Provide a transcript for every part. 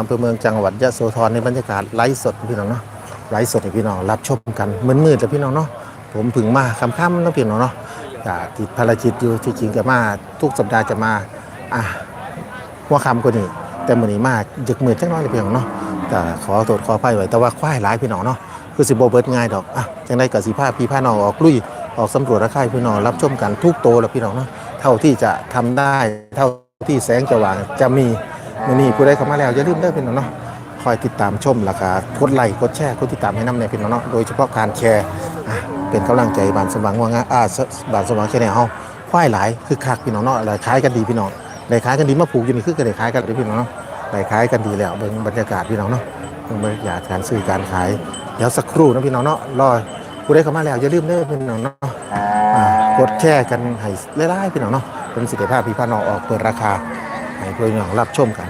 อำเภอเมืองจังหวัดยะโสธรในบรรยากาศไลฟ์สดพี่น้องเนาะไลฟ์สดให้พี่น้องรับชมกันมืดๆแต่พี่น้องเนาะผมถึงมาค่ำๆนะพี่น้องเนาะติดภารกิจอยู่ที่จริงจะมาทุกสัปดาห์จะมาอะหัวคำกว่านี้แต่มือนี้มาดึกมืดจังน้อยเลยพี่น้องเนาะแต่ขอโทษขออภัยไว้แต่ว่าควายหลายพี่น้องเนาะคือสิบ่เบิดง่ายดอกอะจังได๋ก็สิพาพี่พาน้องออกลุยออกสำรวจราคาให้พี่น้องรับชมกันทุกโตแล้วพี่น้องเนาะเท่าที่จะทำได้เท่าที่แสงจะว่างจะมี มื่อนี้ผู้ใดเข้ามาแล้วอย่าลืมเด้อพี่น้องเนาะคอยติดตามชมแล้วก็กดไลค์กดแชร์กดติดตามให้น้ำในพี่น้องเนาะโดยเฉพาะการแชร์อะเป็นกำลังใจบานสมหวังว่างาอ่าสบานสมหวังแค่ไหนเฮาควายหลายคือคักพี่น้องเนาะอะไรขายกันดีพี่น้องได้ขายกันดีมาปลูกอยู่นี่คือก็ได้ขายกันดีพี่น้องเนาะได้ขายกันดีแล้วเบิ่งบรรยากาศพี่น้องเนาะเบิ่งบรรยากาศการซื้อการขายเดี๋ยวสักครู่นะพี่น้องเนาะรอผู้ใดเข้ามาแล้วอย่าลืมเด้อพี่น้องเนาะอ่ากดแชร์กันให้หลายๆพี่น้องเนาะเป็นสิทธิภาพพี่พาน้องออกเปิดราคา ให้เพื่อนน้องรับชมกัน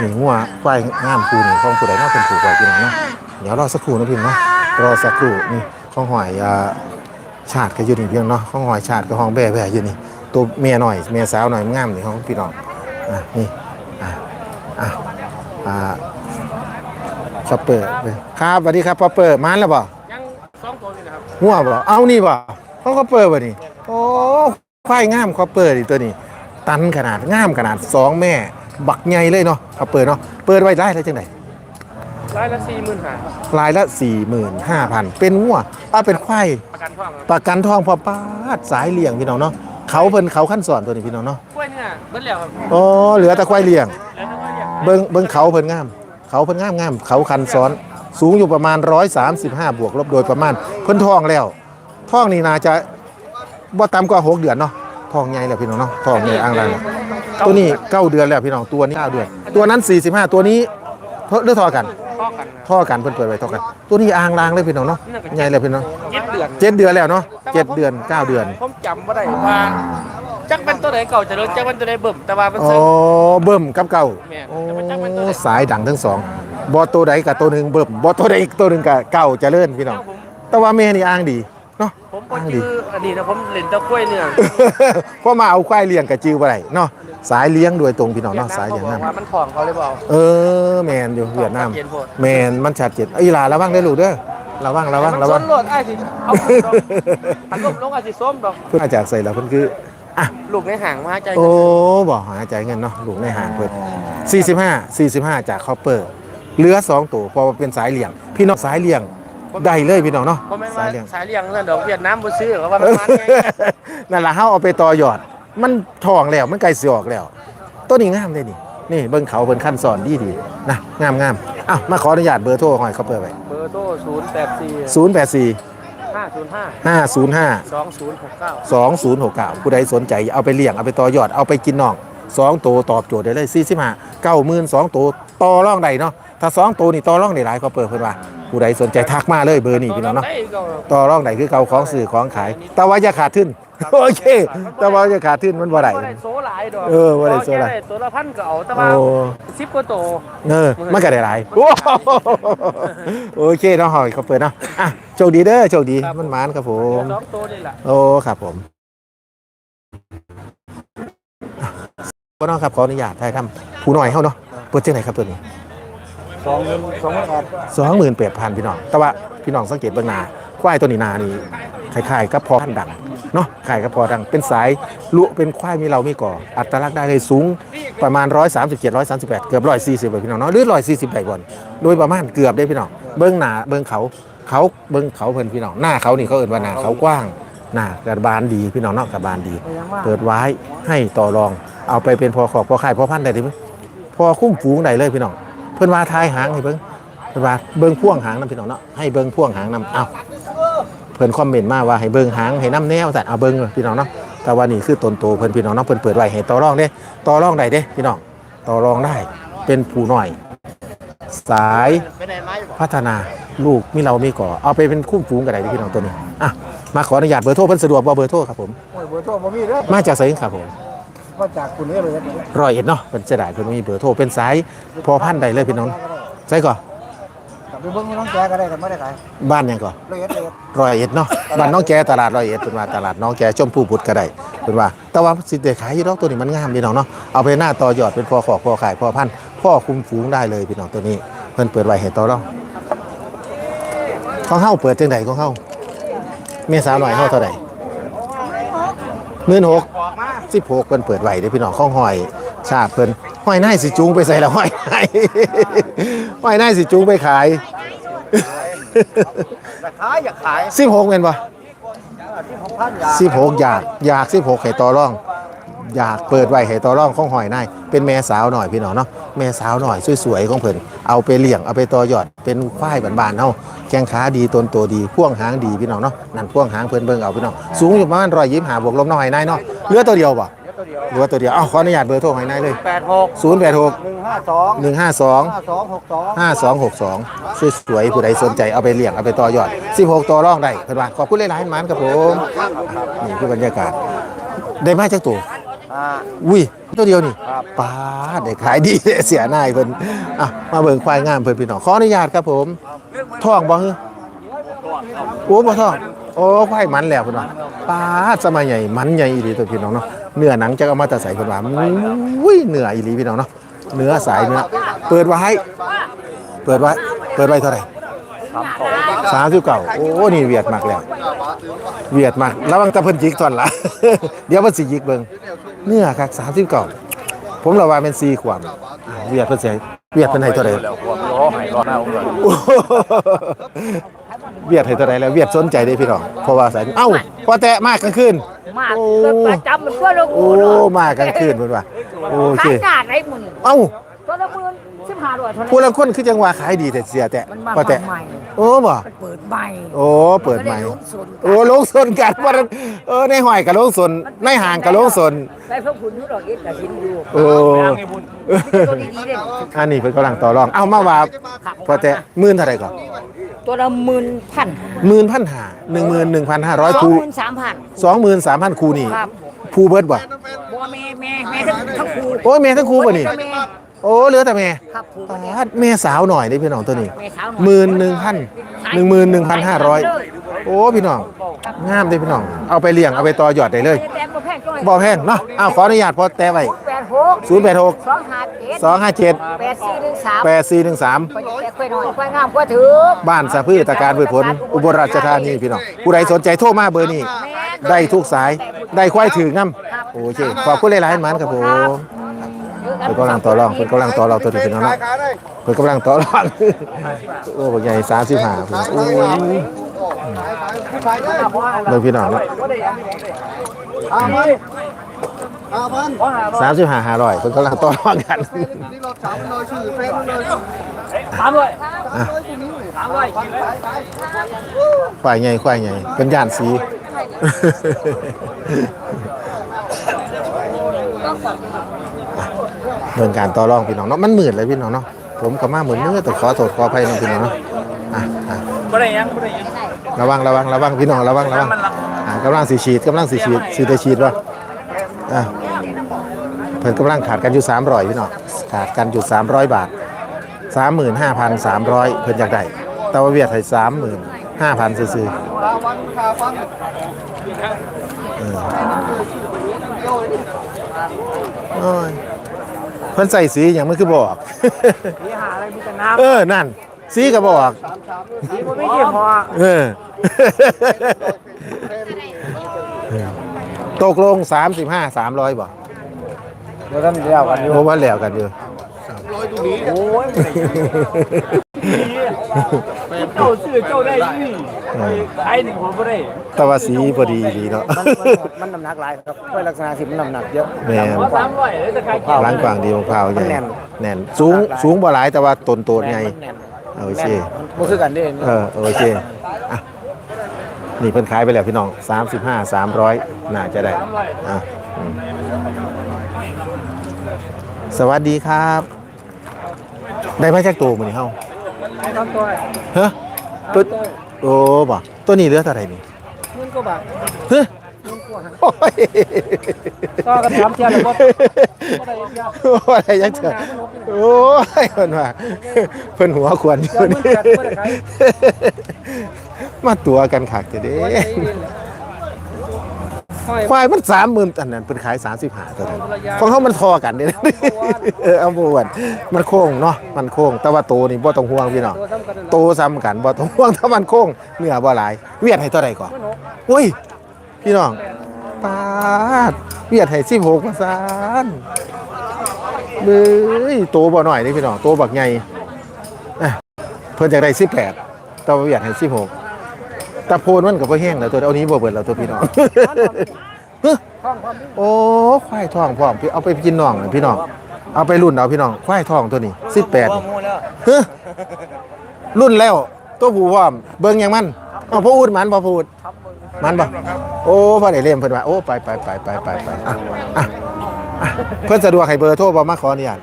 นี่งัวควายงามคูนี่ของผู้ใดน่าเป็นผู้ไว้พี่น้องเนาะเดี๋ยวรอสักครู่นะพี่น้องเนาะรอสักครู่นี่ของหอยอ่าชาติก็อยู่นี่พี่น้องเนาะของหอยชาติก็ห้องแบ่แบ่อยู่นี่ตัวเมียหน่อยเมียสาวหน่อยงามนี่ของพี่น้องอะนี่อะอะอ่าพอเปิดครับสวัสดีครับพอเปิดมาแล้วบ่ยังสองตัวนี่นะครับงัวบ่เอานี่บ่เขาก็เปิดบ่นี่โอ้ควายงามเขาเปิดอีตัวนี้ ตันขนาดงามขนาดสองแม่ บักใหญ่เลยเนาะเขาเปิดเนาะเปิดไว้ได้แล้วจังไดรายละสี่หมื่นห้ารายละ 45,000 เป็นงัวอะเป็นควายประกันท่องครับประกันทองพอปาดสายเลี้ยงพี่น้องเนาะเขาเพิ่นเขาขั้นสอนตัวนี้พี่น้องเนาะกล้วยเนี่ยเบิ้ลแล้วครับอ๋อเหลือแต่ควายเลี้ยง แล้วถ้าว่าอยากเบิ่งเบิ่งเขาเพิ่นงาม เขาเพิ่นงามงามเขาคันซ้อนสูงอยู่ประมาณ 135 บวกลบโดยประมาณ เพิ่นท้องแล้วท้องนี่น่าจะบ่ต่ำกว่า 6 เดือนเนาะ ท้องใหญ่แล้วพี่น้องเนาะท้องใหญ่อ่างลางตัวนี้9เดือนแล้วพี่น้องตัวนี้9เดือน ตัวนั้น 45 ตัวนี้เพิ่นเลือกทอกันท่อกันนะท่อกันเพิ่นเปิดไว้ท่อกัน ตัวนี้อ่างลางเลยพี่น้องเนาะใหญ่แล้วพี่น้องเจ็ดเดือนเจ็ดเดือนแล้วเนาะเจ็ดเดือน9เดือนผมจำไม่ได้ว่าจักเป็นตัวไหนเก่าจะเดินจักเป็นตัวไหนเบิ่มแต่ว่าเป็นอ๋อเซิงเบิ่มกับเก่าแม่นโอ้แต่มันจักเป็นตัวไหนสายดังทั้งสองบ่ตัวใดกับตัวหนึงเบิ่มบ่ตัวใดอีกตัวหนึงกับเก่าเจริญพี่น้องผมแต่ว่าแม่นี่อ้างดี เนาะ ผมก็อ้างดีชื่ออดีตนะผมเล่นตะกล้วยเนี่ยเพราะมาเอาควายเลี้ยงกับจิวบ่ได้เนาะสายเลี้ยงโดยตรงพี่น้องเนาะสายเลี้ยงเขาบน้อกว่ามันของเขาเลยเปล่าเออแม่นอยู่เวียดนามเย็นโพดแม่นมันชัดเจนอีหลาระวังได้อลูกเด้อระวังระวังมันระส้วังนโหลดไอ้สิเอาผัดลมลงไอ้สิส้มดอกเพิ่นมาจากใส่แล้วเพิ่นคืออะลูกในห่างมาใจโอ้บ่หาใจายเงินเนาะลูกในหางเพิ่น45 45 จากคอปเปอร์เหลือสองตัวเพอเป็นสายเลี้ยง พี่น้องสายเลี้ยง ได้เลยพี่น้องเนาะผมไม่นสาว่ายเลี้ยง สายเลี้ยงนั่นดอกเวียดนามบ่ซื้อเขาว่ามันมันไงนั่นล่ะเฮาเอาไปต่อยอด มันทองแล้ว มันไกลสิออกแล้วต้นนี้งามเลยนี่ นี่เบิ่งเขาเบิ่งขั้นสอนดีดีๆนะงามงามอ้าวมาขออนุญาตเบอร์โทรหอยเขาเปิดไว้เบอร์โทรศูนย์แปดสี่084ห้าศูนย์ห้า505สองศูนย์หกเก้า2069ผู้ใดสนใจเอาไปเลี้ยงเอาไปต่อยอดเอาไปกินน่องสองตัวตอบโจทย์ได้เลย45 90,000สองตัวต่อรองได้เนาะถ้าสองตัวนี่ต่อรองได้หลายเขาเปิดเพิ่นว่า ผู้ใดสนใจทักมาเลยเบอร์นี้พี่น้องเนาะต่อรองไหนคือเก่าของสื่อของขาย แต่ว่าอย่าขาดทุนโอเค แต่ว่าอย่าขาดทุนมันบ่ได้บ่ได้โซหลายดอกเออบ่ได้โซหลายแค่ตัวละพันก็เอาแต่ว่าโอ้สิบกว่าโตวเออมันก็ได้หลายโอ้โอเคเนาะหอยเขาเปิดเนาะอะโชคดีเด้อโชคดีมันหมานครับผมสองตัวนี่แหละโอ้ครับผมก็น้องครับขออนุญาตถ่ายทำผู้น้อยเฮาเนาะเปิดจังไหนครับตัวนี้ สองเงินสองพันบาทสองหมื่นแปดพันพี่น้อง แต่ว่าพี่น้องสังเกตเบื้องหน้าควายตัวนี้หนานี่คล้ายๆกับพอพันดังเนาะคล้ายกับพอดัง เป็นสายลุเป็นควายมีเรามีก่อ อัตลักษณ์ได้เลยสูงประมาณ 137 138 เกือบ140เลยพี่น้องเนาะหรือ140ได้ก่อนโดยประมาณเกือบได้พี่น้องเบื้องหน้าเบื้องเขาเขาเบื้องเขาเพิ่นพี่น้องหน้าเขานี่เขาเอ่นว่าหน้าเขากว้างหน้ากระบาลดีพี่น้องเนาะกระบาลดี เปิดไว้ให้ต่อรองเอาไปเป็นพอขอบพอไข่พอพันได้ดิมั้ยพอคุ้มฝูงได้เลยพี่น้อง เพิ่นว่าทายหางให้เบิ่งเพิ่นว่าเบิ่งพ่วงหางนำพี่น้องเนาะให้เบิ่งพ่วงหางนำเอ้าเพิ่นคอมเมนต์มาว่าให้เบิ่งหางให้น้ำแนวแต่เอาเบิ่งพี่น้องเนาะแต่ว่านี่คือต้นโตเพิ่นพี่น้องเนาะเพิ่นเปิดไว้ให้ต่อรองเด้ต่อรองได้เด้พี่น้องต่อรองได้เป็นผู้น้อย สายไปไหนมาอยู่บ่พัฒนาลูกมีเรามีก่อเอาไปเป็นคุ้มฝูงกันได้เด้อพี่น้องตัวนี้อะมาขออนุญาตเบอร์โทรเพิ่นสะดวกบ่เบอร์โทรครับผมโอ้ยเบอร์โทรบ่มีเด้อมาจากไสครับผม มาจากคุณนี่เลยครับร้อยเอ็ดเนาะเพิ่นจะได้เพิ่นมีเบอร์โทรเป็นสายพอพันธุ์ได้เลยพี่น้องใช่ก่อนกลับไปเบิ่งน้องแกก็ได้กันไม่ได้ขายบ้านหยังก่อน เลยเอ็ดเลยร้อยเอ็ดเนาะบ้านน้องแกตลาดร้อยเอ็ดเป็นว่าตลาดน้องแกชมพูบุตรก็ได้เป็นว่า แต่ว่าสิเดขายอยู่ดอกตัวนี้มันงามดีน้องเนาะเอาไปหน้าต่อยอดเป็นพอขอกพอขายพอพันธุ์พ่อคุมฝูงได้เลยพี่น้องตัวนี้ เพิ่นเปิดไว้ให้ต่อรองของเฮาเปิดจังไดของเฮาเมียสาวหน่อยเฮาเท่าใดหมื่นหก ออกมาสิบหกเพิ่นเปิดไว้เด้อพี่น้องข้องหอย ชาติเพิ่นหอยนายสิจูงไปใส่ละหอยนายหอยนายสิจูงไปขายแต่ขายอยากขายสิบหกแม่นบ่ที่ของพันอยากสิบหกอยากอยากสิบหกให้ต่อรอง อยากเปิดไว้ให้ต่อรองของหอยนายเป็นแม่สาวหน่อยพี่น้องเนาะแม่สาวหน่อยสวยๆของเพิ่นเอาไปเลี้ยงเอาไปต่อยอดเป็นควายบ้านๆเฮาแข้งขาดีต้นโตดีพ่วงหางดีพี่น้องเนาะนั่นพ่วงหางเพิ่นเบิ่งเอาพี่น้องสูงอยู่ประมาณ125บวกลบน้อยนายเนาะเหลือตัวเดียวบ่เดี๋ยวตัวเดียวเหลือตัวเดียวอ้าวขออนุญาตเบอร์โทรหอยนายเลยแปดหก086หนึ่งห้าสอง152ห้าสองหกสอง5262สวยๆผู้ใดสนใจเอาไปเลี้ยงเอาไปต่อยอด16ตัวรองได้เพิ่นว่าขอบคุณหลายๆหมันครับผมนี่คือบรรยากาศได้มาจากตัว อ่า อุ้ยตัวเดียวนี่ครับ ป้าดได้ขายดี เสียหน้ายเพิ่นอะมาเบิ่งควายงามเพิ่นพี่น้องขออนุญาตครับผมท้องบ่ฮึโอ้บ่ท้องโอ้ควายมันแล้วเพิ่นว่าป้าดสมัยใหญ่มันใหญ่อีหลีตัวพี่น้องเนาะเนื้อหนังจะเอามาแต่ใส่เพิ่นว่าอุ้ยเนื้ออีหลีพี่น้องเนาะเนื้อสายเนื้อเปิดไว้ เปิดไว้ เปิดไว้เท่าไหร่สามสิบเก้าโอ้นี่เวียดมากแล้ว เวียดมากระวังตะเพิ่นจิกทอนละ เดี๋ยวมันสิยิกเบิ่ง เนื้อคักสามสิบเก้าผมระว่าเป็นสี่ขวบอ่าเวียดเพิ่นสิให้เวียดเพิ่นให้เท่าใดแล้วหัวโลหายรอหน้าผมเลยโอ้โหเวียดให้เท่าใดแล้วเวียดสนใจเด้พี่น้องเพราะว่าสายเอ้าพอแตะมากกลางคืน มากเกินประจำมันตัวละหโอ้มื่นเนาะมากกลางคืนเพิ่นว่าโอเคขายหน้าไหนมึงเอ้าตัวละหมื่นสิบห้าร้อยเท่านั้นผู้ลางคนคือจังว่าขายดีแต่เสียแต่มันมาพอแตะใหม่ โอ้บ่มันเปิดใหม่โอ้เปิดใหม่นก็ไลงสนโอ้ลงสนกันว่าเออในห้อยกับลงสนในห่างกับลงสนได้พวกคุณทุกดอกเอ็ดกับหินอยู่โอ้ตัวดีๆเนี่ยอันนี้เป็นกำลังต่อรอง เอามาว่าพอแต่หมื่นเท่าไหร่ก่อนตัวละหมื่นพันหมื่นพันหาหนึ่งหมื่นหนึ่งพันห้าร้อยสองคูหมื่นสามพันสองหมื่นสามพันคูนี่ครับภูเบิร์ดบ่บัวแม่แม่แม่ทั้งทั้งครูโอ้ยแม่ทั้งคูบ่นี่แม่ โอ้เหลือแต่แม่ครับครูปาดแม่สาวหน่อยได้พี่น้องตัวนี้แม่สาวหมื่นหนึ่งพันหนึ่งหมื่นหนึ่งพันห้าร้อยโอ้พี่น้องงามเลยพี่น้อง เอาไปเลี้ยงเอาไปต่อยอดได้เลยแต่บ่แพงจ้อยบ่แพงเนาะอ้าวขออนุญาตพอแต่ไว้แปดหกศูนย์แปดหกสองห้าเจ็ดสองห้าเจ็ดแปดสี่หนึ่งสามแปดสี่หนึ่งสาม ไปแต่ค่อยหน่อยค่อยงามกว่าถือบ้านสะพือตะการพืชผลอุบลราชธานีพี่น้องผู้ใดสนใจโทรมาเบอร์นี้ ได้ทุกสาย ได้ควายถือน้ำโอเค ขอบคุณหลายๆหมันครับผม เป็นกำลังต่อรองเป็นกำลังต่อรองตัวนี้พี่น้องเนาะเป็นกำลังต่อรองโอ้บอกใหญ่สามสิบห้าโอ้ยเบิ่งพี่น้องเนาะสามสิบห้าห้าร้อยเป็นกำลังต่อรองกันสามร้อยอะสามร้อยควายใหญ่ควายใหญ่เป็นย่านสี เมืองการต่อรองพี่น้องเนาะมันหมื่นเลยพี่น้องเนาะผมก็มาเหมือนเมื่อแต่ขอโทษขออภัยนะพี่น้องเนาะอะอะบ่ได้ยังบ่ได้ยังระวังระวังระวังพี่น้องระวังระวังอะกำลังสีฉีดกำลังสีฉีดสีได้ฉีดวะอะเพิ่นกำลังขาดกันอยู่300พี่น้องขาดกันอยู่300บาท35,300เพิ่นอยากได้ต่ว่าเวียดให้35,000ซื่อๆเออ โอ้ยเพิ่นใส่สีอย่างมันคือบอก มีหาอะไรมีแต่น้เออ นั่น สีก็บอกำมีบ่มีกี่พอเออ ตกลง 35 300บ่เดี๋ยวกันเดียวกันอยู่ผมว่าแล้วกันอยู่ โอ้ย เจ้าซื้อเจ้าได้ยี่ขายหนึ่งผมบ่ได้แต่ว่าสีพอดีดีเนาะมันน้ำหนักหลายครับด้วยลักษณะสิมันน้ำหนักเยอะแม่นเพราะสามร้อยเลยจะขายเกี่ยวร้านกวางดีของพร้าวใหญ่มันแน่นแน่นสูงสูงบ่หลายแต่ว่าตนโตนใหญ่มันแน่นโอเคมันคือกันเด้เออโอเคอะนี่เพิ่นขายไปแล้วพี่น้อง35 300น่าจะได้อะอืมสวัสดีครับ ได้มาจากตัวมื้อนี้เฮา ต้องตัวฮะตัวโอ้บ่ตัวนี้เหลือเท่าไหร่นี่มึงก็บาทเฮ้ยโอ้ยต่อกันถามเที่ยวแล้วบ่โอ้ยยังเถอะโอ้ยเพิ่นว่าเพิ่นหัวควรอยู่นี่มาตัวกันคักจะเด้ ควายมันสามหมื่นอันนั้นเป็นขายสามสิบห้าตัวนั้นของเขามันทอกันเนี่ยเออเอาบวนมันโค้งเนาะมันโค้งแต่ว่าโตนี่บ่ต้องห่วงพี่น้องตัวซ้ำกันนั่นโตซ้ำกันบ่ต้องห่วงถ้ามันโค้งเนื้อบ่หลาย เวียดให้เท่าใดก่อนอุ้ย พี่น้องปาดเวียดให้16มาซานเบ้ยโตบ่น้อยเด้พี่น้องโตบักใหญ่อะเพิ่นอยากได้18แต่ว่าเวียดให้16แต่โพนมันก็บ่แห้งแล้วตัวเอานี้บ่เบิดแล้วตัวพี่น้องเฮ้ยโอ้ควายทองพร้อมพี่เอาไปกินน่องน่ะพี่น้องเอาไปรุ่นเอาพี่น้องควายทองตัวนี้18ว่ามูแล้วเฮ้ยรุ่นแล้วตัวผู้พร้อมเบิ่งหยังมันเอาพ่ออูดมันบ่พูดมันบ่โอ้พ่อได้เล่มเพิ่นว่าโอ้ไปไปไปไปไปไปอะอะอะเพิ่นสะดวกให้เบอร์โทรบ่มาขออนุญาต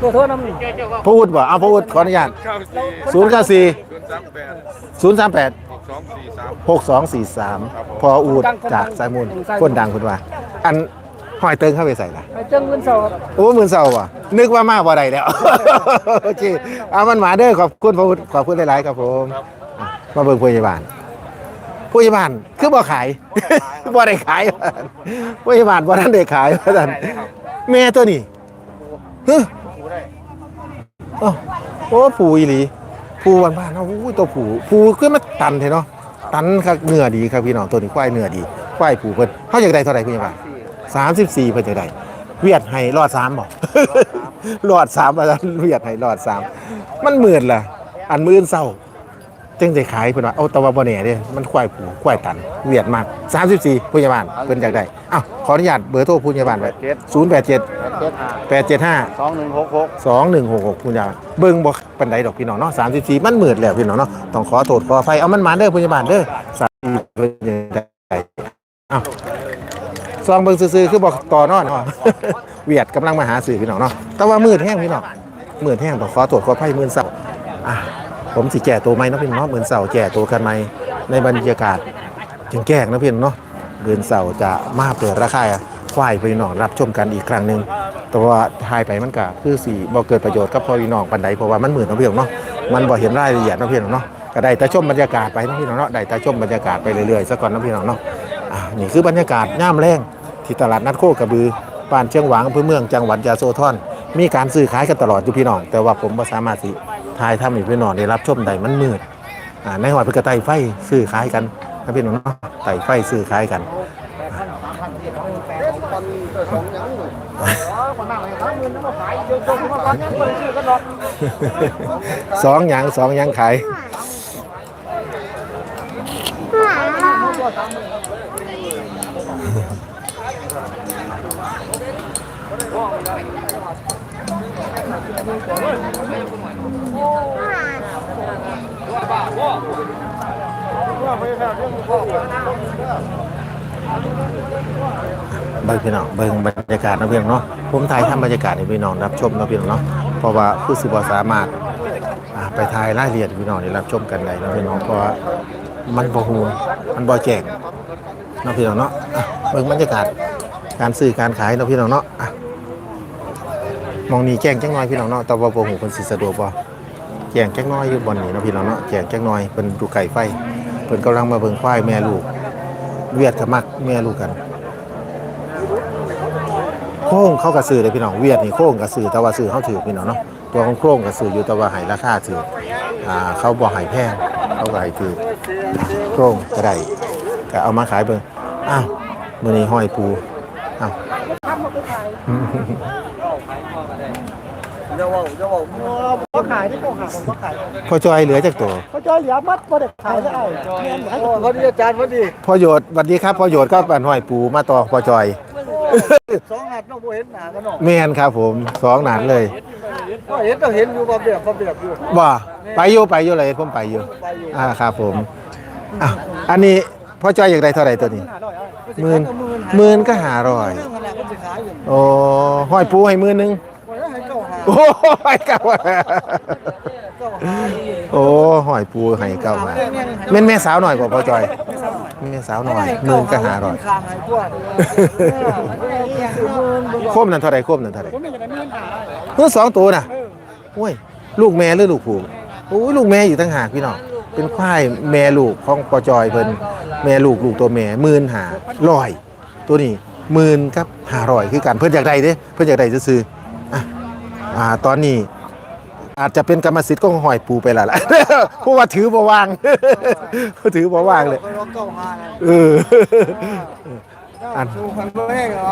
ตัวโทษน้ำหนึ่งพ่ออูดบ่เอาพ่ออูดขออนุญาต094 038 6243พออูดจากสายมูลคนดังเพิ่นว่า อันหอยเติงเข้าไปใส่ล่ะไอ้เจ้าเงินสอบโอ้หมื่นเศร้าว่ะนึกว่ามาบ่ได้แล้ว โอเคเอามันหมาเด้อขอบคุณพระพุทธขอบคุณหลายๆครับผมอะมาเบิ่งผู้ใหญ่บ้านผู้ใหญ่บ้านคือบ่ขายบ่ได้ขายผู้ใหญ่บ้านบ่ทันได้ขายว่าซั่นแม่ตัวนี้ฮึ อ้โอ้ผูอีหลีผูบ้านบ้านๆเนาะอู้ยตัวผูผูคือมาตันแท้เนาะตันครับเนื้อดีครับพี่น้องตัวนี้ควายเนื้อดีควายผูเพิ่นเขาอยากได้เท่าไหร่พี่นี่บ้านสามสิบสี่เพื่อจะได้เวียดให้รอดสามบอกรอดสามอาจารย์เวียดให้รอดสามมันหมื่นล่ะ อันมื่นเศร้า จึงจะขายเพิ่นว่าเอาแตะวันบ่แน่เด้มันควายผูควายตันเวียดมากสามสิบสี่พยาบาลเพิ่นอยากได้อ้าวขออนุญาตเบอร์โทรผู้พยาบาลไว้เจ็ดศูนย์แปดเจ็ดเจ็ดห้าแปดเจ็ดห้าสองหนึ่งหกหก สองหนึ่งหกหกคุณยายเบิ่งบ่ปันไดดอกพี่น้องเนาะสามสิบสี่มันหมื่นแล้วพี่น้องเนาะต้องขอโทษขอไฟเอามันมาเด้อพยาบาลเด้อสามสิบเพิ่นจะได้อ้าวซองเบิ่งซื่อๆคือบอกต่อนอนเวียดกำลังมาหาสื่อพี่น้องเนาะแต่ว่ามืดแห้งพี่น้องมืดแห้งต้องขอตรวจขอไพ่มือเสาอะ ผมสิแก่ตัวไหมนะพี่น้องเนาะมือนเสาแก่ตัวกันไหมในบรรยากาศจึงแก่งนะพี่น้องเนาะเดือนเสาร์จะมาเปิดราคาควายพี่น้องรับชมกันอีกครั้งหนึ่งแต่ว่าทายไปมันก็คือสีบ่เกิดประโยชน์กับพ่อพี่น้องปันใดเพราะว่ามันหมืดเนะพี่น้องเนาะมันบ่เห็นรายละเอียดเนะพี่น้องเนาะก็ได้แต่ชมบรรยากาศไปนะพี่น้องเนาะได้แต่ชมบรรยากาศไปเรื่อยๆซะก่อนนะพี่น้องเนาะอะนี่คือบรรยากาศย่ามแรงที่ตลาดนัดโคกระบือบ้านเชียงหวางอำเภอเมืองจังหวัดยะโสธรมีการซื้อขายกันตลอดอยู่พี่น้อง แต่ว่าผมบ่สามารถสิ ทายทำให้พี่น้องได้รับชมได้มันมืดอ่าในหอดเพิ่นก็ไต่ไฟซื้อขายกันนะพี่น้องเนาะไต่ไฟซื้อขายกันสองหยังสองหยังขาย เบิ่งพี่น้องเบิ่งบรรยากาศนะพี่น้องเนาะผมถ่ายทำบรรยากาศให้พี่น้องรับชมนะพี่น้องเนาะเพราะว่าคือสิบ่สามารถอ่าไปถ่ายรายละเอียดให้พี่น้องได้รับชมกันได้นะพี่น้องเพราะว่ามันบ่ฮู้มันบ่แจ้งเนะพี่น้องเนาะอะเบิ่งบรรยากาศการซื้อการขายนะพี่น้องเนาะอะมองนี่แจ้งจังน้อยพี่น้องเนาะแต่ว่าบ่ฮู้เพิ่นสิสะดวกบ่ แจ้งจังน้อยอยู่บ่นี่เนาะพี่น้องเนาะแจ้งจังน้อยเพิ่นดูไก่ไฟเพิ่นกำลังมาเบิ่งควายแม่ลูก เวียดกับมักแม่ลูกกัน โค้งเข้ากระสือเลยพี่น้องเวียดนี่โค้งกระสือแต่ว่าซื้อเขาถือพี่น้องเนาะตัวของโค้งกระสืออยู่แต่ว่าหายราคาถืออ่าเขาบ่หายแพงเขาก็หายถือโค้งก็ไดก็เอามาขายเบิ่งอ้าวมื้อนี้ห้อยปูอ้าว เดี๋ยวว่าเดี๋ยวว่าเขาขายที่เขาขายเขาขายพ่อจอยเหลือจากตัวเขาจอยเหลือมัดบ่ได้ขายได้โอ้พอดีอาจารย์พอดีพ่อโยดสวัสดีครับพ่อโยดก็เป็นห้อยปูมาต่อพ่อจอยสองหัดน้องบ่เห็นหน้ากันเนาะแม่นครับผมสองหนานเลยก็เห็นก็เห็นอยู่บ่เบียบบ่เบียบอยู่ว่าไปอยู่ไปอยู่เลยผมไปอยู่ไปอยู่อ่าครับผมอ้าวอันนี้พ่อจอยอยากได้เท่าไหร่ตัวนี้หมื่นหมื่นก็หาร้อยเรื่องอะไรก็สิขายอยู่โอ้ห้อยปูให้หมื่นหนึง อยเก้าโอ้ยเก้าหาโอ้หอยปูให้เก้าหาแม่นแม่สาวหน่อยกว่าพ่อจอยแม่สาวหน่อยหมื่นก็หาร้อยข้างให้พวกโคมนั่นเท่าไร่โคมนั่นเท่าไร่เฮ้ยสองตัวน่ะโอ้ยลูกแม่หรือลูกผูโอ้ยลูกแม่อยู่ตั้งหากพี่น้องเป็นควายแม่ลูกของปอจอยเพิ่นแม่ลูกลูกตัวแม่มื่นหาร้อย ตัวนี้มื่นกับหารอยคือกันเพิ่นอยากได้เด้เพิ่นอยากได้ซื้อ อ่าตอนนี้อาจจะเป็นกรรมสิทธิ์ของหอยปูไปแล้วล่ะ เพราะว่าถือบ่วาง ถือบ่วางเลยไปรถเก้าห้าไงเออ อัน ดูพันเบอร์แรกเหรอ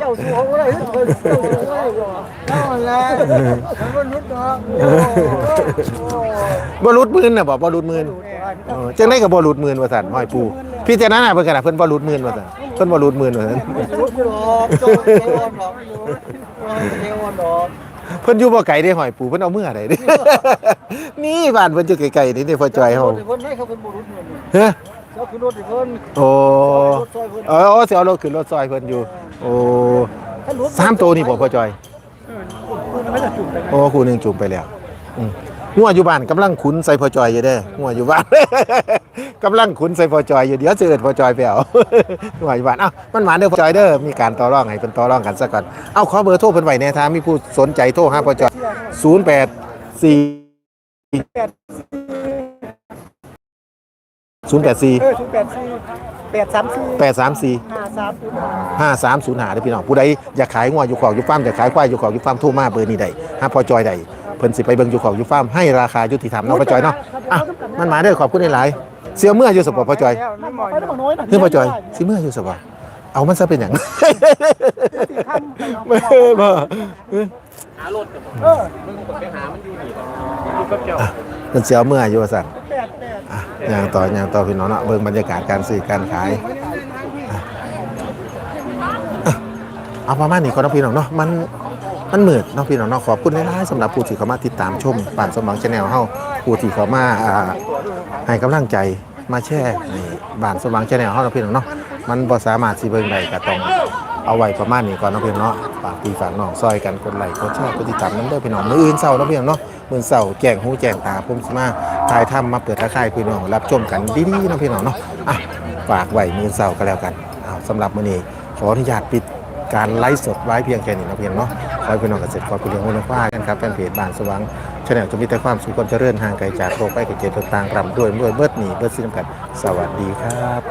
เจ้าสัวก็ได้เจ้าสัวก็ได้เหรอนั่นแหละมันก็นุดเนาะโอ้โหบ่รุดหมื่นน่ะบ่บ่รุดหมื่นเออจังได๋ก็บ่รุดหมื่นว่าซั่นหอยปูพี่เจ้านั้นน่ะเพิ่นก็น่ะเพิ่นบ่รุดหมื่นว่าซั่นเพิ่นบ่รุดหมื่นว่าซั่น นุดอยู่หรอกโจ้เทวันหรอก ไม่รู้เทวันหรอกเพิ่นอยู่บ่ไกลเด้หอยปูเพิ่นเอามือได้เด้นี่บ้านเพิ่นอยู่ไกลๆนี่นี่พ่อจอยเฮาเพิ่นให้เขาเป็นบุรุษเงินฮะเขาคือรถเพิ่นโอ้รถซอยเพิ่นเออโอ้สิเอารถขึ้นรถซอยเพิ่นอยู่ โอ้สามตัวนี่บ่พ่อจอยโอ้คู่หนึงจุ่มไปแล้วอืม งัวอยู่บ้านกำลังขุนใส่พอจอยอยู่เด้งัวอยู่บ้าน กำลังขุนใส่พอจอยอยู่เดี๋ยวสิเอิ้นพ่อจอยไปเอางัวอยู่บ้านเอ้ามันหมานเด้อพอจอยเด้อมีการต่อรองให้เพิ่นต่อรองกันซะก่อนเอ้าขอเบอร์โทรเพิ่นไว้แน่ถ้ามีผู้สนใจโทรหาพอจอย084 084เออศูนย์แปดสี่แปดสามสี่834ห้าสามศูนย์ห้า5305เด้อพี่น้องผู้ใดอยากขายงัวอยู่ขอกอยู่ฟาร์มอยากขายควายอยู่ขอกอยู่ฟาร์มโทรมาเบอร์นี้ได้หาพอจอยได้ เพิ่นสิไปเบิ่งอยู่ขอกอยู่ฟาร์มให้ราคายุติธรรมเนาะพ่อจอยเนาะอะมันมาเด้อขอบคุณหลายๆเสียเมื่ออยู่สปอพ่อจอยไม่หมอยไม่ต้องน้อยนะเฮ้ยพ่อจอยสิเมื่ออยู่สปอเอามันซะเป็นหยังบ่บ่หารถกับเออมึงไปหามันอยู่นี่อยู่กับเจ้ามันเสียเมื่ออยู่ว่าซั่นแปดแปดอะอย่างต่ออย่างต่อพี่น้องเนาะเบิ่งบรรยากาศการซื้อการขายอะอะเอาประมาณนี้ก่อนเนาะพี่น้องเนาะมัน มันหมืดเนาะพี่น้องนาะขอบคุณหลายๆสำหรับผู้ที่เข้ามาติดตามชมป่านสมองชาแนลเฮาผู้ที่เข้ามาอ่าให้กำลังใจมาแชร์ในบ้านสมองชาแนลเฮาเนาะพี่น้องเนาะมันบ่สามารถสิเบิ่งได้ก็ต้องเอาไว้ประมาณนี้ก่อนเนาะพี่น้องเนาะฝากพี่ฝากน้องซอยกันกดไลค์กดแชร์กดติดตามนำเด้อพี่น้องมื้ออื่นเช้าเนาะพี่น้องเนาะมื้อเช้าแจ้งหูแจ้งตาผมสิมาถ่ายทำมาเปิดราคายพี่น้องรับชมกันดีๆเนาะพี่น้องเนาะอะฝากไว้มื้อเช้าก็แล้วกันอ้าวสำหรับมื้อนี้ขออนุญาตปิดการไลฟ์สดไว้เพียงแค่นี้นะเพียงเนาะ ขอให้พี่น้องเกษตรกรผู้เลี้ยงวัวเลี้ยงควายกันครับแฟนเพจบ้านสว่างชาแนลจะมีแต่ความสุขความเจริญห่างไกลจากโรคภัยไข้เจ็บต่างๆรำด้วยด้วยเบิดหนีเบิดสิ้นกันสวัสดีครับ